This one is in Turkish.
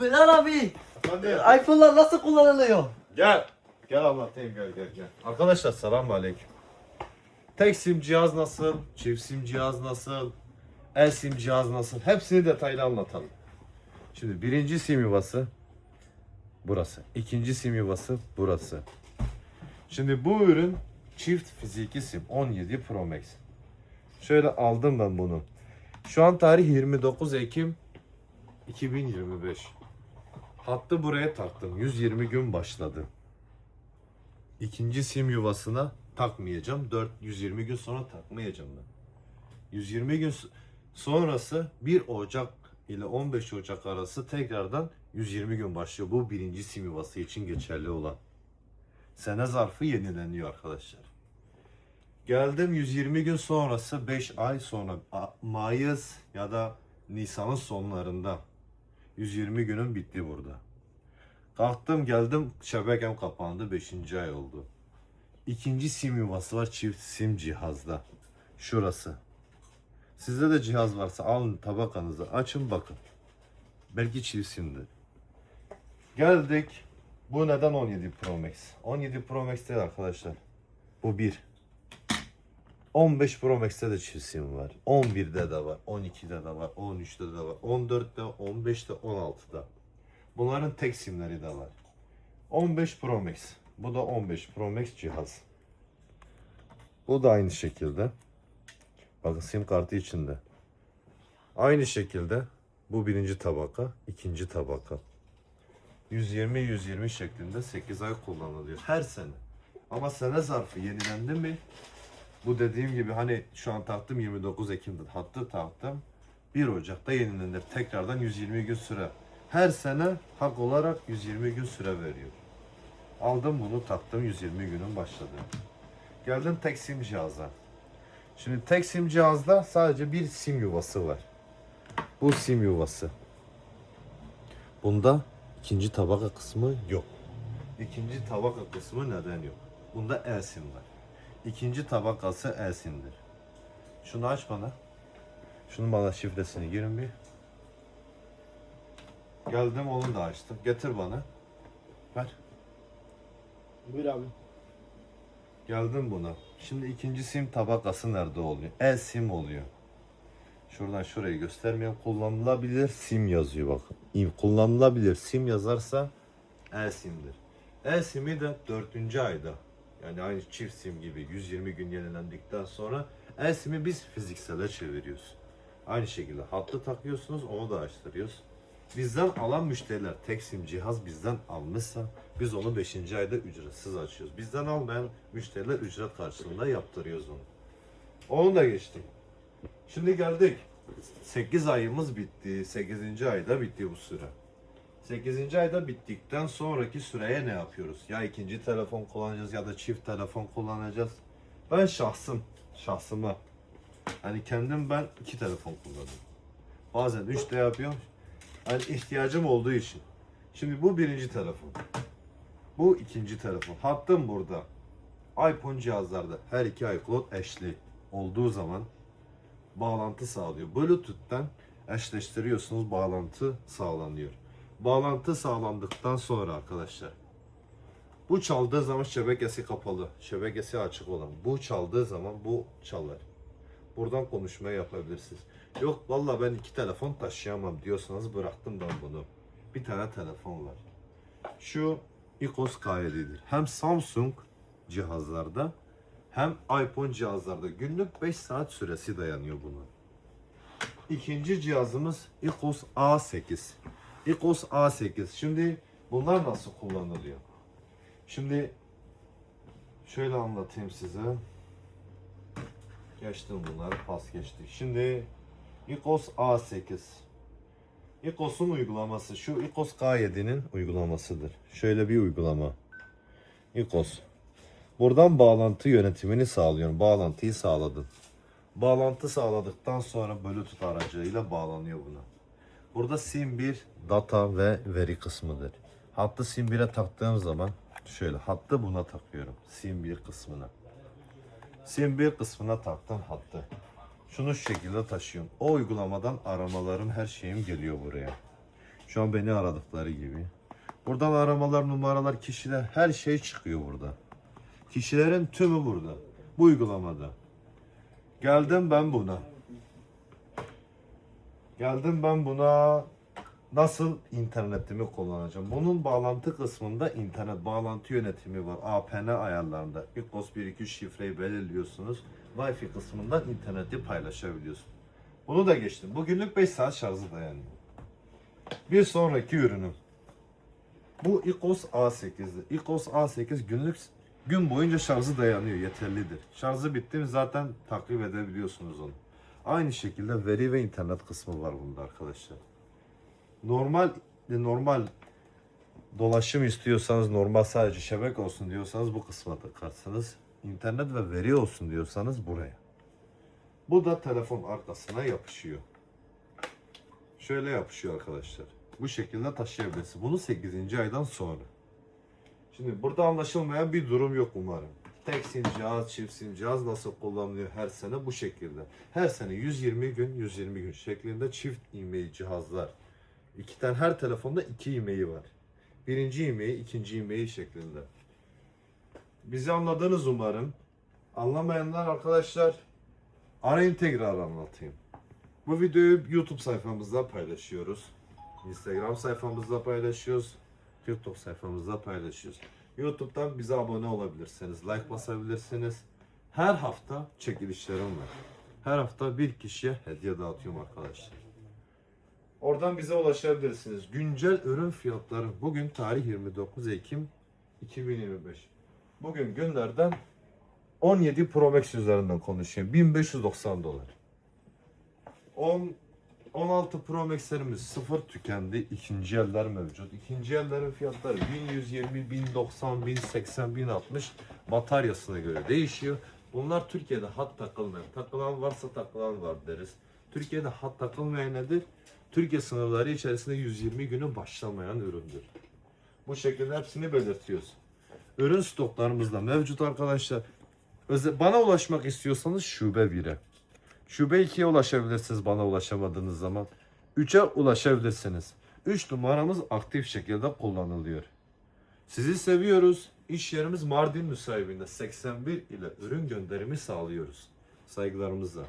Bilal abi. Hadi. iPhone'lar nasıl kullanılıyor? Gel. Gel anlatayım gel gel gel. Arkadaşlar selam aleyküm. Tek sim cihaz nasıl? Çift sim cihaz nasıl? El sim cihaz nasıl? Hepsini detaylı anlatalım. Şimdi birinci sim yuvası burası. İkinci sim yuvası burası. Şimdi bu ürün çift fiziki sim 17 Pro Max. Şöyle aldım ben bunu. Şu an tarih 29 Ekim 2025. Hattı buraya taktım. 120 gün başladı. İkinci sim yuvasına takmayacağım. 4 120 gün sonra takmayacağım ben. 120 gün sonrası 1 Ocak ile 15 Ocak arası tekrardan 120 gün başlıyor. Bu birinci sim yuvası için geçerli olan. Sene zarfı yenileniyor arkadaşlar. Geldim 120 gün sonrası 5 ay sonra Mayıs ya da Nisan'ın sonlarında 120 günüm bitti burada. Kalktım geldim şebekem kapandı 5. ay oldu. İkinci sim yuvası var çift sim cihazda. Şurası. Sizde de cihaz varsa alın tabakanızı açın bakın. Belki çift simdir. Geldik. Bu neden 17 Pro Max? 17 Pro Max değil arkadaşlar. Bu bir. 15 Pro Max'te de çift sim var. 11'de de var. 12'de de var. 13'te de var. 14'te, 15'te, 16'da. Bunların tek simleri de var. 15 Pro Max. Bu da 15 Pro Max cihaz. Bu da aynı şekilde. Bakın sim kartı içinde. Aynı şekilde bu birinci tabaka, ikinci tabaka. 120-120 şeklinde 8 ay kullanılıyor her sene. Ama sene zarfı yenilendi mi? Bu dediğim gibi hani şu an taktım 29 Ekim'de hattı taktım. 1 Ocak'ta yenilenir. Tekrardan 120 gün süre. Her sene hak olarak 120 gün süre veriyor. Aldım bunu taktım 120 günün başladı. Geldim tek sim cihaza. Şimdi tek sim cihazda sadece bir sim yuvası var. Bu sim yuvası. Bunda ikinci tabaka kısmı yok. İkinci tabaka kısmı neden yok? Bunda el sim var. İkinci tabakası el simdir. Şunu aç bana. Şunun bana şifresini girin bir. Geldim onu da açtım. Getir bana. Ver. Buyur abi. Geldim buna. Şimdi ikinci sim tabakası nerede oluyor? El sim oluyor. Şuradan şurayı göstermiyorum. Kullanılabilir sim yazıyor bakın. Kullanılabilir sim yazarsa el simdir. El simi de dördüncü ayda yani aynı çift sim gibi 120 gün yenilendikten sonra el simi biz fiziksele çeviriyoruz. Aynı şekilde hattı takıyorsunuz onu da açtırıyoruz. Bizden alan müşteriler tek sim cihaz bizden almışsa biz onu 5. ayda ücretsiz açıyoruz. Bizden almayan müşteriler ücret karşılığında yaptırıyoruz onu. Onu da geçtim. Şimdi geldik. 8 ayımız bitti. 8. ayda bitti bu süre. 8. ayda bittikten sonraki süreye ne yapıyoruz? Ya ikinci telefon kullanacağız ya da çift telefon kullanacağız. Ben şahsım, şahsıma. Hani kendim ben iki telefon kullanıyorum. Bazen üç de yapıyorum. Hani ihtiyacım olduğu için. Şimdi bu birinci telefon. Bu ikinci telefon. Hattım burada. iPhone cihazlarda her iki iCloud eşli olduğu zaman bağlantı sağlıyor. Bluetooth'tan eşleştiriyorsunuz, bağlantı sağlanıyor. Bağlantı sağlandıktan sonra arkadaşlar bu çaldığı zaman şebekesi kapalı, şebekesi açık olan. Bu çaldığı zaman bu çalar. Buradan konuşma yapabilirsiniz. Yok valla ben iki telefon taşıyamam diyorsanız bıraktım ben bunu. Bir tane telefon var. Şu Icos K7'dir. Hem Samsung cihazlarda hem iPhone cihazlarda günlük 5 saat süresi dayanıyor buna. İkinci cihazımız Icos A8. Icos A8. Şimdi bunlar nasıl kullanılıyor? Şimdi şöyle anlatayım size. Geçtim bunları pas geçtik. Şimdi Icos A8. Icos'un uygulaması şu Icos K7'nin uygulamasıdır. Şöyle bir uygulama. Icos. Buradan bağlantı yönetimini sağlıyorum. Bağlantıyı sağladın. Bağlantı sağladıktan sonra Bluetooth aracılığıyla bağlanıyor buna. Burada sim 1 data ve veri kısmıdır. Hattı sim 1'e taktığım zaman şöyle hattı buna takıyorum. Sim 1 kısmına. Sim 1 kısmına taktım hattı. Şunu şu şekilde taşıyorum. O uygulamadan aramalarım her şeyim geliyor buraya. Şu an beni aradıkları gibi. Buradan aramalar, numaralar, kişiler her şey çıkıyor burada. Kişilerin tümü burada. Bu uygulamada. Geldim ben buna. Geldim ben buna nasıl internetimi kullanacağım? Bunun bağlantı kısmında internet bağlantı yönetimi var. APN ayarlarında. İKOS 123 şifreyi belirliyorsunuz. Wi-Fi kısmından interneti paylaşabiliyorsunuz. Bunu da geçtim. Bugünlük 5 saat şarjı dayanıyor. Bir sonraki ürünüm. Bu IQOS A8'di. IQOS A8 günlük gün boyunca şarjı dayanıyor, yeterlidir. Şarjı bitti mi zaten takip edebiliyorsunuz onu. Aynı şekilde veri ve internet kısmı var bunda arkadaşlar. Normal normal dolaşım istiyorsanız, normal sadece şebeke olsun diyorsanız bu kısma takarsınız. İnternet ve veri olsun diyorsanız buraya. Bu da telefon arkasına yapışıyor. Şöyle yapışıyor arkadaşlar. Bu şekilde taşıyabilirsiniz. Bunu 8. aydan sonra. Şimdi burada anlaşılmayan bir durum yok umarım. Tek sim cihaz, çift sim cihaz nasıl kullanılıyor her sene bu şekilde. Her sene 120 gün, 120 gün şeklinde çift e-mail cihazlar. İki tane her telefonda iki e-mail var. Birinci e-mail, ikinci e-mail şeklinde. Bizi anladınız umarım. Anlamayanlar arkadaşlar arayın tekrar anlatayım. Bu videoyu YouTube sayfamızda paylaşıyoruz. Instagram sayfamızda paylaşıyoruz. TikTok sayfamızda paylaşıyoruz. YouTube'dan bize abone olabilirsiniz. Like basabilirsiniz. Her hafta çekilişlerim var. Her hafta bir kişiye hediye dağıtıyorum arkadaşlar. Oradan bize ulaşabilirsiniz. Güncel ürün fiyatları. Bugün tarih 29 Ekim 2025. Bugün günlerden 17 Pro Max üzerinden konuşayım. 1590 dolar. 10 16 Pro Max'lerimiz sıfır tükendi. İkinci eller mevcut. İkinci ellerin fiyatları 1120, 1090, 1080, 1060 bataryasına göre değişiyor. Bunlar Türkiye'de hat takılmayan. Takılan varsa takılan var deriz. Türkiye'de hat takılmayan nedir? Türkiye sınırları içerisinde 120 günü başlamayan üründür. Bu şekilde hepsini belirtiyoruz. Ürün stoklarımızda mevcut arkadaşlar. Öze- bana ulaşmak istiyorsanız şube 1'e. Şube 2'ye ulaşabilirsiniz bana ulaşamadığınız zaman. 3'e ulaşabilirsiniz. 3 numaramız aktif şekilde kullanılıyor. Sizi seviyoruz. İş yerimiz Mardin müsahibinde 81 ile ürün gönderimi sağlıyoruz. Saygılarımızla.